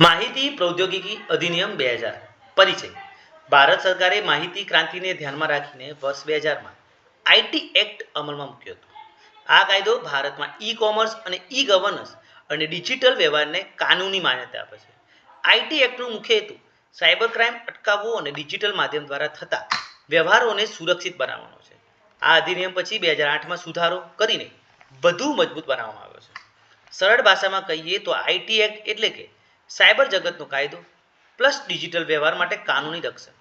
માહિતી પ્રૌદ્યોગિકી અધિનિયમ બે હજાર. પરિચય. ભારત સરકારે માહિતી ક્રાંતિને ધ્યાનમાં રાખીને વર્ષ બે હજારમાં આઈટી એક્ટ અમલમાં મૂક્યો હતો. આ કાયદો ભારતમાં ઈ કોમર્સ અને ઈ ગવર્નન્સ અને ડિજિટલ વ્યવહારને કાનૂની માન્યતા આપે છે. આઈટી એક્ટનો મુખ્ય હેતુ સાયબર ક્રાઇમ અટકાવવો અને ડિજિટલ માધ્યમ દ્વારા થતા વ્યવહારોને સુરક્ષિત બનાવવાનો છે. આ અધિનિયમ પછી બે હજાર આઠમાં સુધારો કરીને વધુ મજબૂત બનાવવામાં આવ્યો છે. સરળ ભાષામાં કહીએ તો આઈટી એક્ટ એટલે કે સાયબર જગતનો કાયદો પ્લસ ડિજિટલ વ્યવહાર માટે કાનૂની રક્ષણ.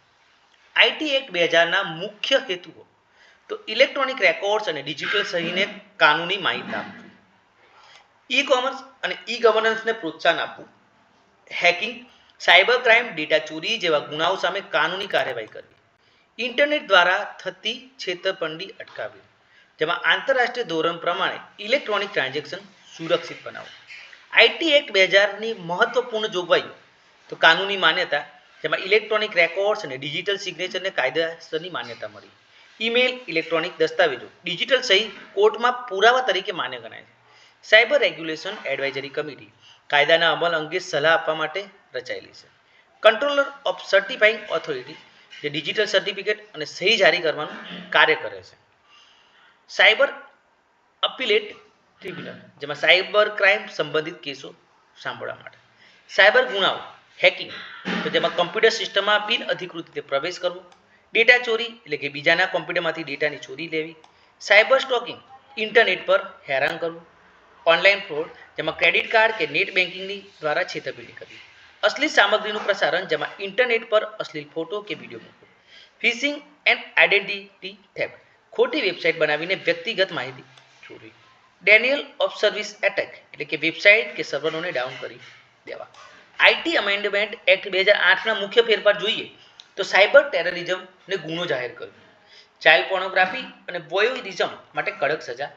આઈટી એક્ટ બે હજારના મુખ્ય હેતુઓ. તો ઇલેક્ટ્રોનિક રેકોર્ડ્સ અને ડિજિટલ સહીને કાનૂની માહિતી આપવી. ઈ કોમર્સ અને ઈ ગવર્નન્સને પ્રોત્સાહન આપવું. હેકિંગ, સાયબર ક્રાઇમ, ડેટા ચોરી જેવા ગુનાઓ સામે કાનૂની કાર્યવાહી કરવી. ઇન્ટરનેટ દ્વારા થતી છેતરપિંડી અટકાવવી. જેમાં આંતરરાષ્ટ્રીય ધોરણ પ્રમાણે ઇલેક્ટ્રોનિક ટ્રાન્ઝેક્શન સુરક્ષિત બનાવવું. આઈટી એક્ટ બે હજારની મહત્વપૂર્ણ જોગવાઈ તો કાનૂની માન્યતા, જેમાં ઇલેક્ટ્રોનિક રેકોર્ડ્સ અને ડિજિટલ સિગ્નેચરને કાયદેસરની માન્યતા મળી. ઈમેલ, ઇલેક્ટ્રોનિક દસ્તાવેજો, ડિજિટલ સહી કોર્ટમાં પુરાવા તરીકે માન્ય ગણાય છે. સાયબર રેગ્યુલેશન એડવાઇઝરી કમિટી, કાયદાના અમલ અંગે સલાહ આપવા માટે રચાયેલી છે. કંટ્રોલર ઓફ સર્ટિફાઇંગ ઓથોરિટી, જે ડિજિટલ સર્ટિફિકેટ અને સહી જારી કરવાનું કાર્ય કરે છે. સાયબર અપીલેટ ટ્રિબ્યુનલ જેમાં સાયબર ક્રાઇમ સંબંધિત કેસો સાંભળવા માટે. સાયબર ગુનાઓ હેકિંગ તો જેમાં કમ્પ્યુટર સિસ્ટમમાં બિન અધિકૃત રીતે પ્રવેશ કરવો ડેટા ચોરી, એટલે કે બીજાના કોમ્પ્યુટરમાંથી ડેટાની ચોરી લેવી સાયબર સ્ટોકિંગ ઇન્ટરનેટ પર હેરાન કરવું ઓનલાઈન ફ્રોડ જેમાં ક્રેડિટ કાર્ડ કે નેટ બેન્કિંગની દ્વારા છેતરપિંડી કરવી. અશ્લીલ સામગ્રીનું પ્રસારણ, જેમાં ઇન્ટરનેટ પર અશ્લીલ ફોટો કે વીડિયો મૂકવો. ફિશિંગ એન્ડ આઇડેન્ટિટી થેપ ખોટી વેબસાઇટ બનાવીને વ્યક્તિગત માહિતી ચોરી. ડેનિયલ ઓફ સર્વિસ એટેક એટલે કે વેબસાઇટ કે સર્વરોને ડાઉન કરી દેવા. આઈટી અમેન્ડમેન્ટ એક્ટ બે હજાર આઠના મુખ્ય ફેરફાર જોઈએ તો સાયબર ટેરરિઝમને ગુનો જાહેર કર્યો. ચાઇલ્ડ પોર્નોગ્રાફી અને વોયોઇઝમ માટે કડક સજા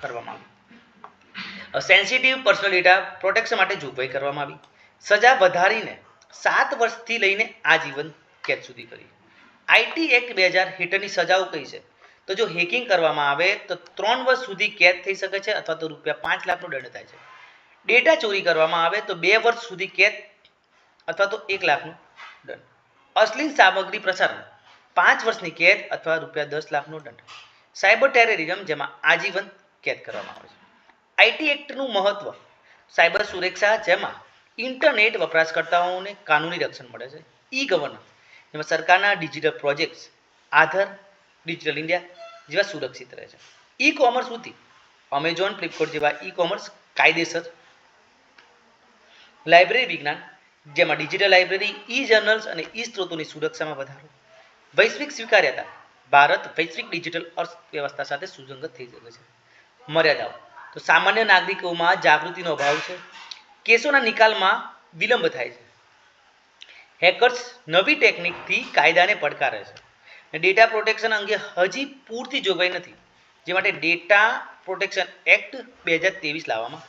કરવામાં આવી. સેન્સિટિવ પર્સનલ ડેટા પ્રોટેક્શન માટે જોગવાઈ કરવામાં આવી. સજા વધારીને સાત વર્ષથી લઈને આજીવન કેદ સુધી કરી. આઈટી એક્ટ બે હજાર હેઠળની સજાઓ કઈ છે? તો જો હેકિંગ કરવામાં આવે તો ત્રણ વર્ષ સુધી કેદ થઈ શકે છે અથવા તો રૂપિયા પાંચ લાખનો દંડ થાય છે. ડેટા ચોરી કરવામાં આવે તો બે વર્ષ સુધી કેદ અથવા તો એક લાખનો દંડ. અશ્લીલ સામગ્રી પ્રસારણ, પાંચ વર્ષની કેદ અથવા રૂપિયા દસ લાખનો દંડ. સાયબર ટેરરિઝમ જેમાં આજીવન કેદ કરવામાં આવે છે. આઈટી એક્ટનું મહત્વ, સાયબર સુરક્ષા જેમાં ઇન્ટરનેટ વપરાશકર્તાઓને કાનૂની રક્ષણ મળે છે. ઈ ગવર્નન્સ જેમાં સરકારના digital projects Aadhaar digital India જેવા સુરક્ષિત રહે છે. ઈ કોમર્સ સુધી અમેઝોન ફ્લિપકાર્ટ જેવા ઈ કોમર્સ કાયદેસર લાઇબ્રેરી વિજ્ઞાન, જેમાં ડિજિટલ લાઇબ્રેરી ઈ જર્નલ્સ અને ઈ સ્ત્રોતોની સુરક્ષામાં વધારો. વૈશ્વિક સ્વીકાર્યતા ભારત વૈશ્વિક ડિજિટલ અર્થવ્યવસ્થા સાથે સુસંગત થઈ શકે છે. મર્યાદાઓ. તો સામાન્ય નાગરિકોમાં જાગૃતિનો અભાવ છે. કેસોના નિકાલમાં વિલંબ થાય છે. હેકર્સ નવી ટેકનિકથી કાયદાને પડકારે છે. ડેટા પ્રોટેક્શન અંગે હજી પૂરતી જોગવાઈ નથી. જે માટે ડેટા પ્રોટેક્શન એક્ટ બે હજાર તેવીસ લાવવામાં